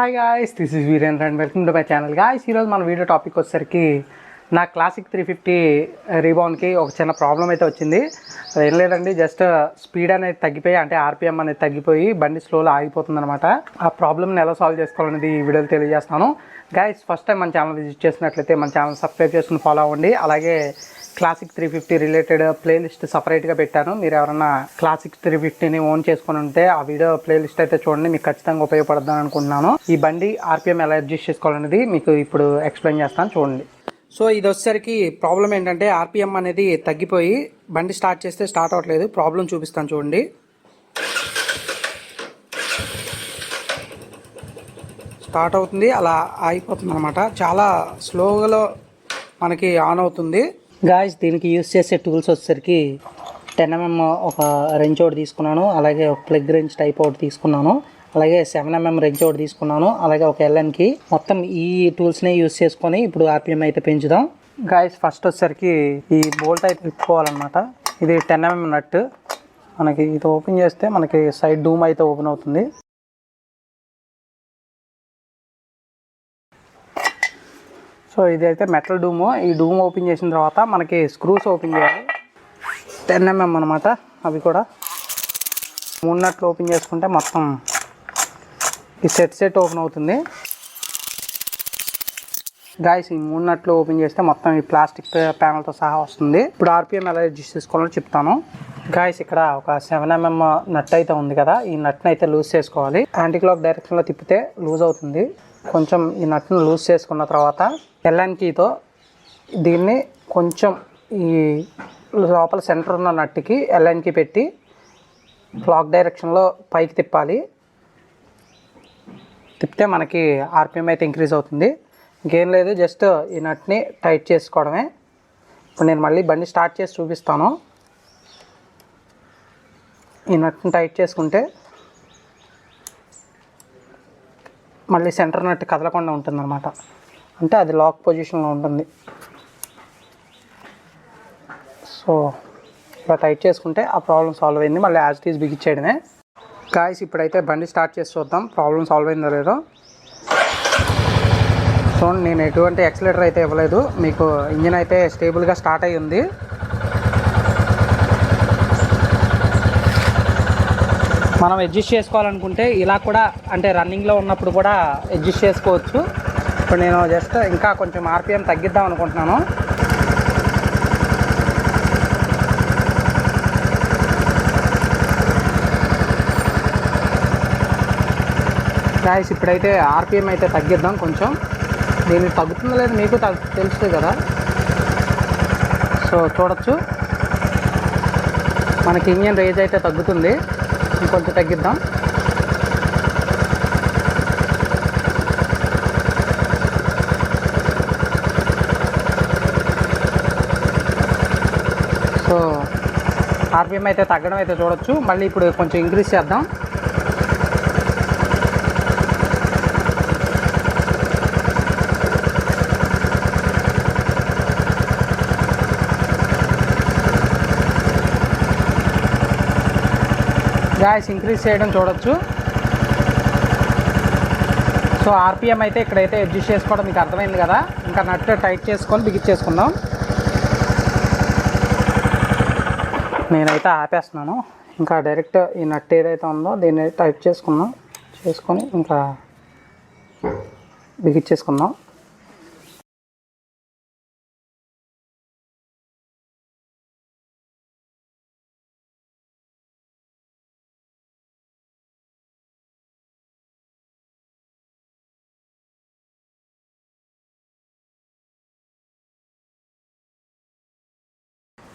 Hi guys this is Virendra and welcome to my channel guys ఈరోజు మన video topic వచ్చేసరికి నా classic three fifty రీబౌండ్కి ఒక చిన్న ప్రాబ్లం అయితే వచ్చింది. అది ఏం లేదండి జస్ట్ స్పీడ్ అనేది తగ్గిపోయి అంటే ఆర్పిఎం అనేది తగ్గిపోయి బండి స్లోలో ఆగిపోతుంది అనమాట ఆ ప్రాబ్లమ్ని ఎలా సాల్వ్ చేసుకోవాలనేది ఈ వీడియోలో తెలియజేస్తాను. గాయస్ ఫస్ట్ టైం మన ఛానల్ విజిట్ చేసినట్లయితే మన ఛానల్ సబ్స్క్రైబ్ చేసుకుని ఫాలో అవ్వండి. అలాగే classic three fifty related playlist సపరేట్గా పెట్టాను. మీరు ఎవరైనా క్లాసిక్ త్రీ ఫిఫ్టీని ఓన్ చేసుకుని ఉంటే ఆ వీడియో ప్లేలిస్ట్ అయితే చూడండి. మీకు ఖచ్చితంగా ఉపయోగపడుతుందని అనుకుంటున్నాను. ఈ బండి ఆర్పిఎం ఎలా అడ్జస్ట్ చేసుకోవాలనేది మీకు ఇప్పుడు ఎక్స్ప్లెయిన్ చేస్తాను. చూడండి. సో ఇది వచ్చేసరికి ప్రాబ్లం ఏంటంటే ఆర్పిఎం అనేది తగ్గిపోయి బండి స్టార్ట్ చేస్తే స్టార్ట్ అవ్వట్లేదు ప్రాబ్లం చూపిస్తాను చూడండి. స్టార్ట్ అవుతుంది అలా ఆగిపోతుంది అనమాట చాలా స్లోగా మనకి ఆన్ అవుతుంది. గాయస్ దీనికి యూస్ చేసే టూల్స్ వచ్చేసరికి టెన్ ఎంఎం ఒక రెంచ్ ఒకటి తీసుకున్నాను. అలాగే ఒక ప్లగ్ రెంచ్ టైప్ ఒకటి తీసుకున్నాను. అలాగే సెవెన్ ఎంఎం రెంచ్ ఒకటి తీసుకున్నాను. అలాగే ఒక ఎల్ఎన్కి మొత్తం ఈ టూల్స్ని యూస్ చేసుకొని ఇప్పుడు ఆర్పిఎం అయితే పెంచుదాం. గాయస్ ఫస్ట్ వచ్చేసరికి ఈ బోల్ట్ అయితే తిప్పుకోవాలన్నమాట. ఇది టెన్ ఎంఎం నట్ మనకి ఇది ఓపెన్ చేస్తే మనకి సైడ్ డూమ్ అయితే ఓపెన్ అవుతుంది. సో ఇది అయితే మెటల్ డూము ఈ డూమ్ ఓపెన్ చేసిన తర్వాత మనకి స్క్రూస్ ఓపెన్ చేయాలి. టెన్ ఎంఎం అనమాట అవి కూడా. మూడు నట్లు ఓపెన్ చేసుకుంటే మొత్తం ఈ సెట్ సెట్ ఓపెన్ అవుతుంది. గాయస్ ఈ మూడు నట్లు ఓపెన్ చేస్తే మొత్తం ఈ ప్లాస్టిక్ ప్యానల్తో సహా వస్తుంది. ఇప్పుడు ఆర్పిఎం ఎలా అడ్జస్ట్ చేసుకోవాలో చెప్తాను. గాయస్ ఇక్కడ ఒక సెవెన్ ఎంఎం నట్ అయితే ఉంది కదా. ఈ నట్ను అయితే లూజ్ చేసుకోవాలి. యాంటీ క్లాక్ డైరెక్షన్లో తిప్పితే లూజ్ అవుతుంది. కొంచెం ఈ నట్ను లూజ్ చేసుకున్న తర్వాత ఎల్ఎన్ కీతో దీన్ని కొంచెం ఈ లోపల సెంటర్ ఉన్న నట్టుకి ఎల్ఎన్కి పెట్టి క్లాక్ డైరెక్షన్లో పైకి తిప్పాలి. తిప్పితే మనకి ఆర్పిఎం అయితే ఇంక్రీజ్ అవుతుంది. ఇంకేం లేదు జస్ట్ ఈ నట్ని టైట్ చేసుకోవడమే. ఇప్పుడు నేను మళ్ళీ బండి స్టార్ట్ చేసి చూపిస్తాను. ఈ నట్ని టైట్ చేసుకుంటే మళ్ళీ సెంటర్ నట్ కదలకుండా ఉంటుందన్నమాట. అంటే అది లాక్ పొజిషన్లో ఉంటుంది. సో ఇలా టైట్ చేసుకుంటే ఆ ప్రాబ్లం సాల్వ్ అయింది. మళ్ళీ యాజ్ టీజ్ బిగించేయడమే గాయస్ ఇప్పుడైతే బండి స్టార్ట్ చేసి చూద్దాం. ప్రాబ్లం సాల్వ్ అయిందో లేదో. చూడండి నేను ఎటువంటి ఎక్సలేటర్ అయితే ఇవ్వలేదు. మీకు ఇంజిన్ అయితే స్టేబుల్గా స్టార్ట్ అయ్యి ఉంది. మనం అడ్జస్ట్ చేసుకోవాలనుకుంటే ఇలా కూడా అంటే రన్నింగ్లో ఉన్నప్పుడు కూడా అడ్జస్ట్ చేసుకోవచ్చు. ఇప్పుడు నేను జస్ట్ ఇంకా కొంచెం ఆర్పిఎం తగ్గిద్దాం అనుకుంటున్నాను. గాయస్ ఇప్పుడైతే ఆర్పిఎం అయితే తగ్గిద్దాం కొంచెం. దీనికి తగ్గుతుందో లేదు మీకు తెలుసు తెలుస్తుంది కదా. సో చూడొచ్చు. మనకి ఇంజన్ రేజ్ అయితే తగ్గుతుంది. ఇంకొంచెం తగ్గిద్దాం. సో ఆర్పిఎం అయితే తగ్గడం అయితే చూడొచ్చు. మళ్ళీ ఇప్పుడు కొంచెం ఇంక్రీజ్ చేద్దాం. గ్యాస్ ఇంక్రీజ్ చేయడం చూడొచ్చు. సో ఆర్పిఎం అయితే ఇక్కడైతే అడ్జస్ట్ చేసుకోవడం మీకు అర్థమైంది కదా. ఇంకా నట్ టైట్ చేసుకొని బిగించేసుకుందాం నేనైతే ఆపేస్తున్నాను. ఇంకా డైరెక్ట్ ఈ నట్ ఏదైతే ఉందో దీన్ని టైట్ చేసుకుందాం. చేసుకొని ఇంకా బిగించేసుకుందాం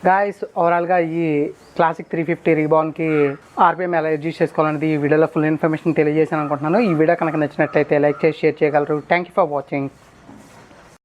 గాయస్ ఓవరాల్గా ఈ క్లాసిక్ త్రీ ఫిఫ్టీ రీబాన్కి ఆర్పిఎం ఎలా యూజ్ చేసుకోవాలనేది ఈ వీడియోలో ఫుల్ ఇన్ఫర్మేషన్ తెలియజేసాను అనుకుంటున్నాను. ఈ వీడియో కనుక నచ్చినట్లయితే లైక్ చేసి షేర్ చేయగలరు. Thank you for watching